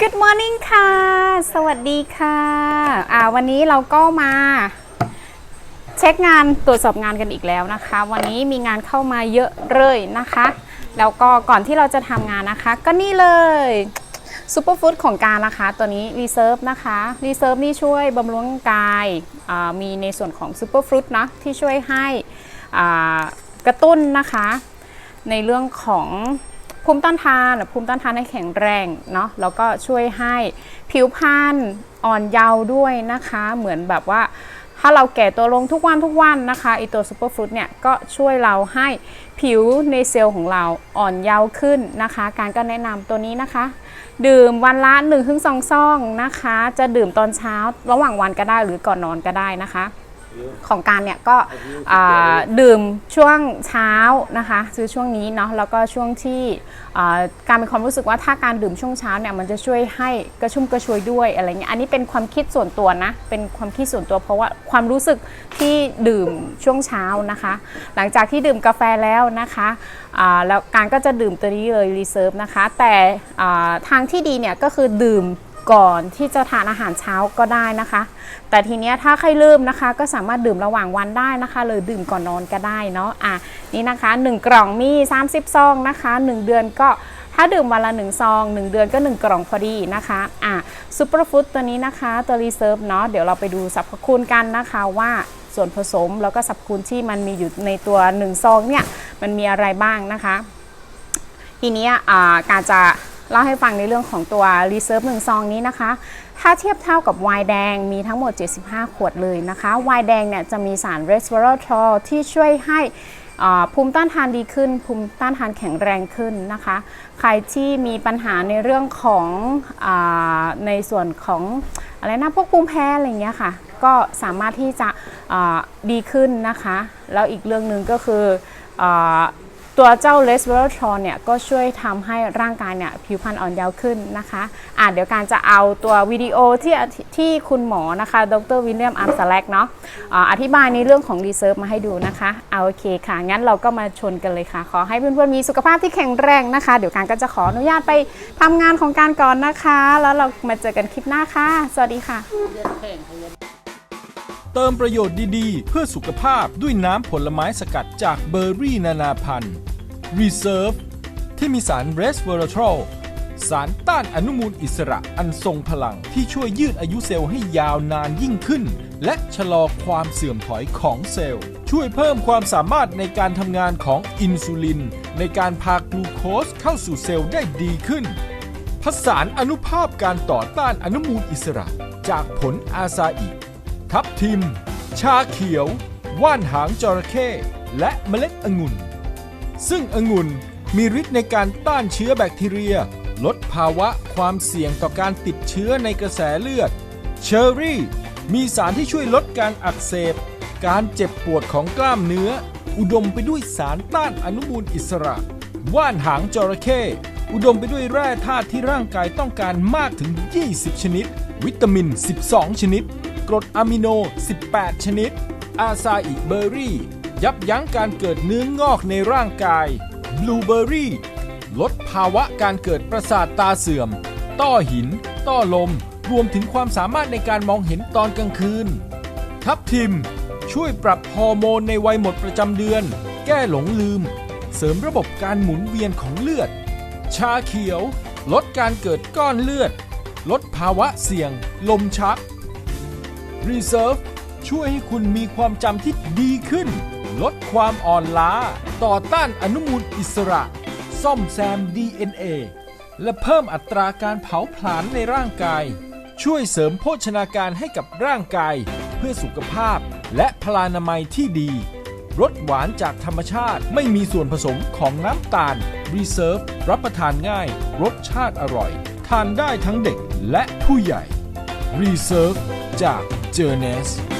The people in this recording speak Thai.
Good morning ค่ะ สวัสดีค่ะอ่าวันนี้เราก็มา เช็คงานตรวจสอบงานกันอีกแล้วนะคะ วันนี้มีงานเข้ามาเยอะเลยนะคะ แล้วก็ก่อนที่เราจะทำงานนะคะ ก็นี่เลยซูเปอร์ฟู้ดของการนะคะตัวนี้รีเซิร์ฟนะคะรีเซิร์ฟนี่ช่วยบำรุงกายมีในส่วนของซูเปอร์ฟรุตนะที่ช่วยให้กระตุ้นนะคะ ในเรื่องของ ภูมิต้านทานภูมิต้านทานให้แข็งแรงเนาะแล้วก็ช่วยให้ผิวพรรณอ่อนเยาว์ด้วยนะคะ เหมือนแบบว่าถ้าเราแก่ตัวลงทุกวันทุกวันนะคะไอตัวซูเปอร์ฟรุตเนี่ยก็ช่วยเราให้ผิวในเซลล์ของเราอ่อนเยาว์ขึ้นนะคะ การก็แนะนำตัวนี้นะคะ ดื่มวันละ1-2ซองนะคะ จะดื่มตอนเช้าระหว่างวันก็ได้หรือก่อนนอนก็ได้นะคะ ของการเนี่ยก็ดื่มช่วงเช้านะคะซื้อช่วงนี้เนาะแล้วก็ช่วงที่อ่าการมีความรู้สึกว่าถ้าการดื่มช่วงเช้าเนี่ยมันจะช่วยให้กระชุ่มกระชวยด้วยอะไรเงี้ยอันนี้เป็นความคิดส่วนตัวนะเป็นความคิดส่วนตัวเพราะว่าความรู้สึกที่ดื่มช่วงเช้านะคะ หลังจากที่ดื่มกาแฟแล้วนะคะแล้วการก็จะดื่มตัวนี้เลยรีเซิร์ฟนะคะ แต่ทางที่ดีเนี่ยก็คือดื่ม ก่อนที่จะทานอาหารเช้าก็ได้นะคะ แต่ทีเนี้ยถ้าใครลืมนะคะ ก็สามารถดื่มระหว่างวันได้นะคะเลยดื่มก่อนนอนก็ได้เนาะอะนี่นะคะ 1 กล่องมี 30 ซองนะคะ 1 เดือนก็ถ้าดื่มวันละ1ซอง 1 เดือนก็ 1 กล่องพอดีนะคะอะซูเปอร์ฟู้ดตัวนี้นะคะตัวรีเซิร์ฟเนาะเดี๋ยวเราไปดูสรรพคุณกันนะคะว่าส่วนผสมแล้วก็สรรพคุณที่มันมีอยู่ในตัว1ซองเนี่ยมันมีอะไรบ้างนะคะ ทีเนี้ยอ่าการจะ เล่าให้ฟังในเรื่องของตัว Reserve 1ซองนี้นะคะ ถ้าเทียบเท่ากับไวน์แดงมีทั้งหมด 75 ขวดเลยนะคะไวน์แดงเนี่ยจะมีสาร resveratrol ที่ช่วยให้ภูมิต้านทานดีขึ้น ภูมิต้านทานแข็งแรงขึ้นนะคะ ใครที่มีปัญหาในเรื่องของอในส่วนของอะไรนะพวกภูมิแพ้อะไรเงี้ยค่ะ ก็สามารถที่จะดีขึ้นนะคะ แล้วอีกเรื่องหนึ่งก็คืออ ตัวเจ้า resveratrol เนี่ยก็ช่วยทำให้ร่างกายเนี่ยผิวพรรณอ่อนเยาว์ขึ้นนะคะอะเดี๋ยวการจะเอาตัววิดีโอที่ที่คุณหมอนะคะ ดรวิลเลียมอาร์มสแลกเนาะอธิบายในเรื่องของ reserve มาให้ดูนะคะเอาโอเคค่ะ งั้นเราก็มาชนกันเลยค่ะ ขอให้เพื่อนๆมีสุขภาพที่แข็งแรงนะคะ เดี๋ยวการก็จะขออนุญาตไปทำงานของการก่อนนะคะ แล้วเรามาเจอกันคลิปหน้าค่ะ สวัสดีค่ะ เติมประโยชน์ดีๆ เพื่อสุขภาพด้วยน้ำผลไม้สกัดจากเบอร์รี่นานาพันธุ์ Reserve ที่มีสาร resveratrol สารต้านอนุมูลอิสระอันทรงพลังที่ช่วยยืดอายุเซลล์ให้ยาวนานยิ่งขึ้น และชะลอความเสื่อมถอยของเซลล์ ช่วยเพิ่มความสามารถในการทำงานของอินซูลิน ในการพากลูโคสเข้าสู่เซลล์ได้ดีขึ้นผสานอนุภาพการต่อต้านอนุมูลอิสระ จากผลอาซาอิ ทับทิม ชาเขียว ว่านหางจระเข้และเมล็ดองุ่น ซึ่งองุ่นมีฤทธิ์ในการต้านเชื้อแบคทีเรีย ลดภาวะความเสี่ยงต่อการติดเชื้อในกระแสเลือด เชอร์รี่ มีสารที่ช่วยลดการอักเสบ การเจ็บปวดของกล้ามเนื้อ อุดมไปด้วยสารต้านอนุมูลอิสระ ว่านหางจระเข้อุดมไปด้วยแร่ธาตุที่ร่างกายต้องการมากถึง 20 ชนิด วิตามิน 12 ชนิด กรดอะมิโน 18 ชนิด อาซาอิเบอร์รี่ ยับยั้งการเกิดเนื้องอกในร่างกาย บลูเบอร์รี่ ลดภาวะการเกิดประสาทตาเสื่อม ต้อหิน ต้อลม รวมถึงความสามารถในการมองเห็นตอนกลางคืน ทับทิม ช่วยปรับฮอร์โมนในวัยหมดประจำเดือน แก้หลงลืม เสริมระบบการหมุนเวียนของเลือด ชาเขียว ลดการเกิดก้อนเลือดลดภาวะเสี่ยง ลมชัก Reserve ช่วยให้คุณมีความจำที่ดีขึ้น ลดความอ่อนล้า ต่อต้านอนุมูลอิสระ ซ่อมแซม DNA และเพิ่มอัตราการเผาผลาญในร่างกาย ช่วยเสริมโภชนาการให้กับร่างกาย เพื่อสุขภาพและพลานามัยที่ดีรสหวานจากธรรมชาติไม่มีส่วนผสมของน้ำตาล Reserve รับประทานง่าย รสชาติอร่อย ทานได้ทั้งเด็กและผู้ใหญ่ Reserve จาก j e r n e s